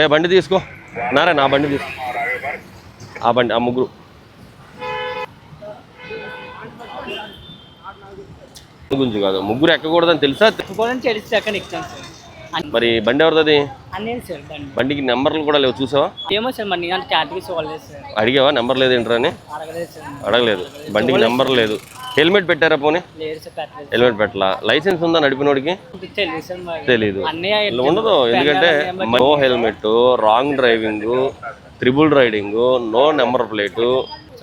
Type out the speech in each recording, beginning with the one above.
ఏ బండి తీసుకో. నారా నా బండి తీసుకో. ఆ బండి ఆ ముగ్గురు. గురించి కాదు ముగ్గురు ఎక్కకూడదని తెలుసా? ఒప్పుకోవడం తెలిసి ఎక్కాను సార్ మరి బండి ఎవరిది బండికి నెంబర్లు కూడా లేవు చూసావా? ఏమో సార్ మరి అడిగావా? నెంబర్ లేదు ఏంట్రా అడగలేదు బండికి నెంబర్ లేదు. హెల్మెట్ పెట్టారా పోనీ? హెల్మెట్ పెట్టలా? లైసెన్స్ ఉందా నడిపినోడికి? తెలీదు ఉండదు ఎందుకంటే no helmet wrong driving triple riding no number plate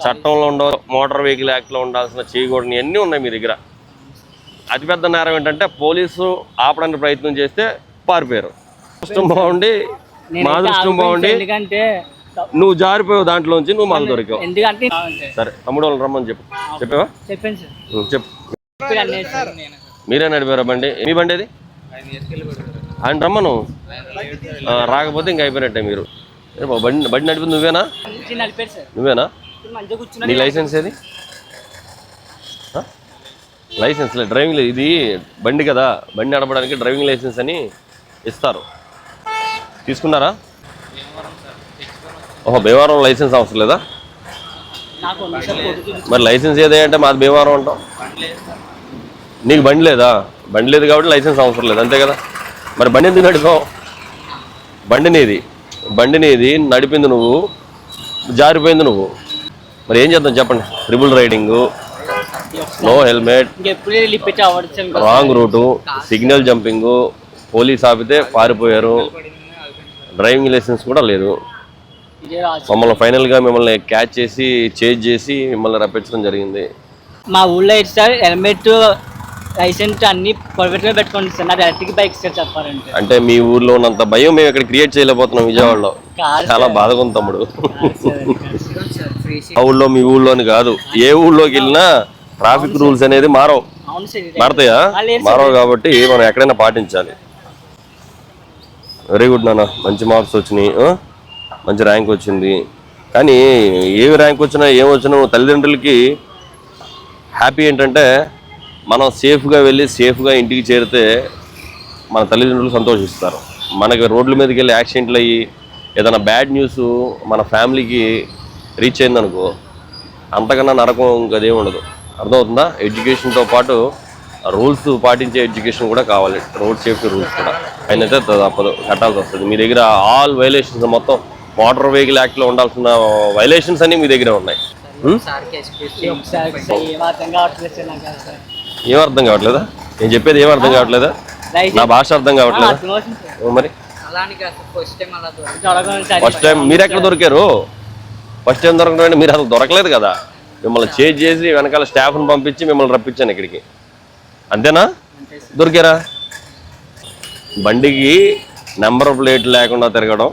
చట్టంలో ఉండ మోటార్ వెహికల్ యాక్ట్లో ఉండాల్సిన చేయకూడని అన్నీ ఉన్నాయి మీ దగ్గర. అతిపెద్ద నేరం ఏంటంటే పోలీసు ఆపడానికి ప్రయత్నం చేస్తే పారిపోయారు దృష్టం బాగుండి మా దృష్టం బాగుండి. ఎందుకంటే నువ్వు జారిపోయావు దాంట్లోంచి నువ్వు మాకు దొరికావు. ఎందుకంటే సరే తమ్ముడు వాళ్ళని రమ్మని చెప్పు. చెప్పావా? చెప్పాను సార్. చెప్పు. మీరే నడిపారా బండి? మీ బండి అది ఆయన రమ్మను. రాకపోతే ఇంకా అయిపోయినట్టే మీరు. బండి బండి నడిపింది నువ్వేనా? నువ్వేనా? నీ లైసెన్స్ ఏది? లైసెన్స్ లేదు డ్రైవింగ్ లేదు ఇది బండి కదా. బండి నడపడానికి డ్రైవింగ్ లైసెన్స్ అని ఇస్తారు. తీసుకున్నారా? ఓహో భీమవరం లైసెన్స్ అవసరం లేదా? మరి లైసెన్స్ ఏదే అంటే మాది భీమవరం అంటాం నీకు బండి లేదా? బండి లేదు కాబట్టి లైసెన్స్ అవసరం లేదు అంతే కదా? మరి బండి ఎందుకు నడిపావు బండి నీది. బండి నీది నడిపింది నువ్వు జారిపోయింది నువ్వు. మరి ఏం చేద్దాం చెప్పండి? Triple riding no helmet wrong route signal jumping police ఆపితే పారిపోయారు. డ్రైవింగ్ లైసెన్స్ కూడా లేదు. మమ్మల్ని ఫైనల్గా మిమ్మల్ని క్యాచ్ చేసి చేజ్ చేసి మిమ్మల్ని రప్పించడం జరిగింది. మా ఊళ్ళో అయితే సార్ హెల్మెట్ లైసెన్స్ అన్ని పర్ఫెక్ట్గా పెట్టుకోండి సార్. నా డైరెక్ట్గా బైక్ సార్ చెప్పారంటే అంటే మీ ఊర్లో ఉన్నంత భయం మేము ఇక్కడ క్రియేట్ చేయలేకపోతున్నాం విజయవాడలో. చాలా బాధగా ఉంది తమ్ముడు. ఆ ఊళ్ళో మీ ఊళ్ళోని కాదు. ఏ ఊళ్ళోకి వెళ్ళినా ట్రాఫిక్ రూల్స్ అనేది మారవు. మారతాయా. మారవు కాబట్టి మనం ఎక్కడైనా పాటించాలి. వెరీ గుడ్ నాన్న. మంచి మార్క్స్ వచ్చినాయి. మంచి ర్యాంక్ వచ్చింది. కానీ ఏ ర్యాంక్ వచ్చినా ఏం వచ్చినా తల్లిదండ్రులకి హ్యాపీ ఏంటంటే మనం సేఫ్గా వెళ్ళి సేఫ్గా ఇంటికి చేరితే మన తల్లిదండ్రులు సంతోషిస్తారు. మనకి రోడ్ల మీదకి వెళ్ళి యాక్సిడెంట్లు అయ్యి ఏదైనా బ్యాడ్ న్యూస్ మన ఫ్యామిలీకి రీచ్ అయిందనుకో అంతకన్నా నరకం ఇంకదే ఉండదు. అర్థమవుతుందా? ఎడ్యుకేషన్తో పాటు రూల్స్ పాటించే ఎడ్యుకేషన్ కూడా కావాలి. రోడ్ సేఫ్టీ రూల్స్ కూడా. అయినైతే తప్పదు. కట్టాల్సి వస్తుంది. మీ దగ్గర ఆల్ వైలేషన్స్ మొత్తం మోటార్ వెహికల్ యాక్ట్లో ఉండాల్సిన వైలేషన్స్ అన్నీ మీ దగ్గర ఉన్నాయి. ఏం అర్థం కావట్లేదా? నేను చెప్పేది ఏం అర్థం కావట్లేదా? నా భాష అర్థం కావట్లేదా? మరి. ఫస్ట్ టైం ఫస్ట్ టైం మీరు ఎక్కడ దొరికారు? ఫస్ట్ టైం దొరకడం మీరు అసలు దొరకలేదు కదా. మిమ్మల్ని చేజ్ చేసి వెనకాల స్టాఫ్ని పంపించి మిమ్మల్ని రప్పించాను ఇక్కడికి. అంతేనా? దొరికారా బండికి నెంబర్ ప్లేట్ లేకుండా తిరగడం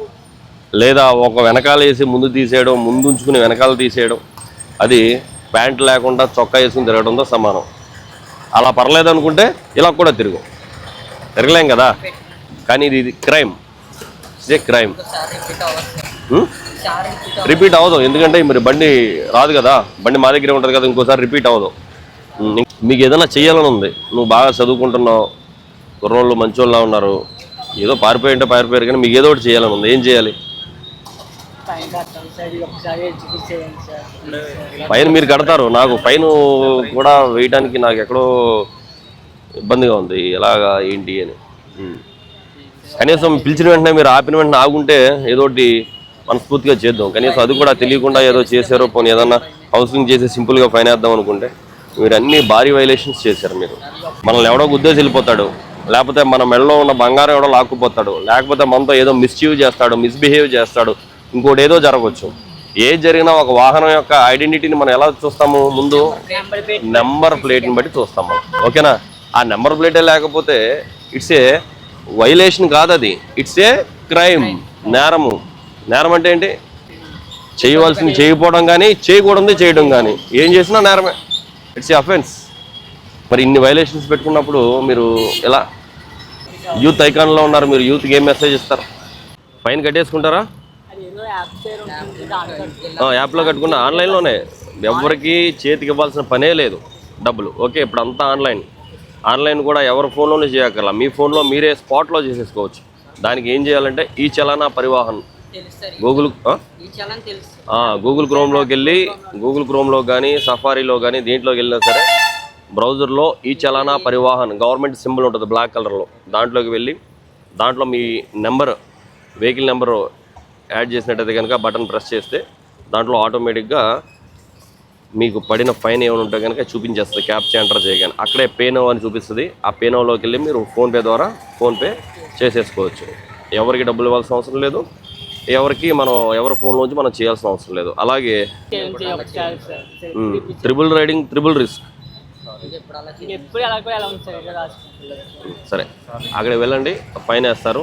లేదా ఒక వెనకాల వేసి ముందు తీసేయడం ముందు ఉంచుకుని వెనకాల తీసేయడం అది ప్యాంట్ లేకుండా చొక్కా వేసుకుని తిరగడంతో సమానం. అలా పర్లేదు అనుకుంటే ఇలా కూడా తిరుగు. తిరగలేం కదా? కానీ ఇది ఇది క్రైమ్. ఇదే క్రైమ్. రిపీట్ అవ్వదు. ఎందుకంటే మరి బండి రాదు కదా? బండి మా దగ్గరే ఉంటుంది కదా ఇంకోసారి రిపీట్ అవ్వదు. మీకు ఏదైనా చేయాలని ఉంది. నువ్వు బాగా చదువుకుంటున్నావు. కుర్రోళ్ళు మంచోళ్ళలా ఉన్నారు. ఏదో పారిపోయి ఉంటే పారిపోయారు కానీ మీకు ఏదో ఒకటి చేయాలని ఉంది. ఏం చేయాలి? ఫైన్ మీరు కడతారు. నాకు ఫైన్ కూడా వేయడానికి నాకు ఎక్కడో ఇబ్బందిగా ఉంది. ఎలాగా ఏంటి అని. కనీసం పిలిచిన వెంటనే మీరు ఆపిన వెంటనే ఆగుంటే ఏదో ఒకటి మనస్ఫూర్తిగా చేద్దాం. కనీసం అది కూడా తెలియకుండా ఏదో చేశారో పోనీ ఏదన్నా హౌసింగ్ చేసి సింపుల్గా ఫైన్ వేద్దాం అనుకుంటే. మీరు అన్ని భారీ వైలేషన్స్ చేశారు మీరు. మనల్ని ఎవడో గుద్దేసి వెళ్ళిపోతాడు లేకపోతే మన మెడలో ఉన్న బంగారం ఎవడో లాక్కుపోతాడు లేకపోతే మనతో ఏదో మిస్యూవ్ చేస్తాడు మిస్బిహేవ్ చేస్తాడు ఇంకోటి ఏదో జరగవచ్చు. ఏది జరిగినా ఒక వాహనం యొక్క ఐడెంటిటీని మనం ఎలా చూస్తాము ముందు? నెంబర్ నెంబర్ ప్లేట్ని బట్టి చూస్తాం మనం ఓకేనా? ఆ నెంబర్ ప్లేటే లేకపోతే ఇట్స్ ఏ వైలేషన్ కాదు అది. ఇట్స్ ఏ క్రైమ్ నేరము. నేరం అంటే ఏంటి? చేయవలసింది చేయకపోవడం కానీ చేయకూడదు చేయడం కానీ. ఏం చేసినా నేరమే. ఇట్స్ ఏ అఫెన్స్ మరి ఇన్ని వైలేషన్స్ పెట్టుకున్నప్పుడు మీరు ఎలా? యూత్ ఐకాన్లో ఉన్నారు మీరు యూత్కి ఏం మెసేజ్ ఇస్తారు? ఫైన్ కట్టేసుకుంటారా? యాప్లో కట్టుకున్న ఆన్లైన్లోనే ఎవరికి చేతికి ఇవ్వాల్సిన పనే లేదు డబ్బులు. ఓకే ఇప్పుడు అంతా ఆన్లైన్ ఆన్లైన్ కూడా ఎవరి ఫోన్లోనే చేయగల మీ ఫోన్లో మీరే స్పాట్లో చేసేసుకోవచ్చు. దానికి ఏం చేయాలంటే ఈ చలానా పరివాహన్. గూగుల్ గూగుల్ క్రోమ్లోకి వెళ్ళి గూగుల్ క్రోమ్లో కానీ సఫారీలో కానీ దీంట్లోకి వెళ్ళినా సరే బ్రౌజర్లో ఈ చలానా పరివాహన్ గవర్నమెంట్ సింబల్ ఉంటుంది బ్లాక్ కలర్లో దాంట్లోకి వెళ్ళి దాంట్లో మీ నెంబర్ వెహికల్ నెంబర్ యాడ్ చేసినట్టయితే కనుక బటన్ ప్రెస్ చేస్తే దాంట్లో ఆటోమేటిక్గా మీకు పడిన ఫైన్ ఏమైనా ఉంటే కనుక చూపించేస్తుంది క్యాప్చా ఎంటర్ చేయగానే. అక్కడే పేనో అని చూపిస్తుంది. ఆ పేనోలోకి వెళ్ళి మీరు ఫోన్పే ద్వారా ఫోన్పే చేసేసుకోవచ్చు. ఎవరికి డబ్బులు ఇవ్వాల్సిన అవసరం లేదు. ఎవరికి మనం ఎవరి ఫోన్లోంచి మనం చేయాల్సిన అవసరం లేదు. అలాగే triple riding triple risk sir అక్కడ వెళ్ళండి. ఫైన్ వేస్తారు.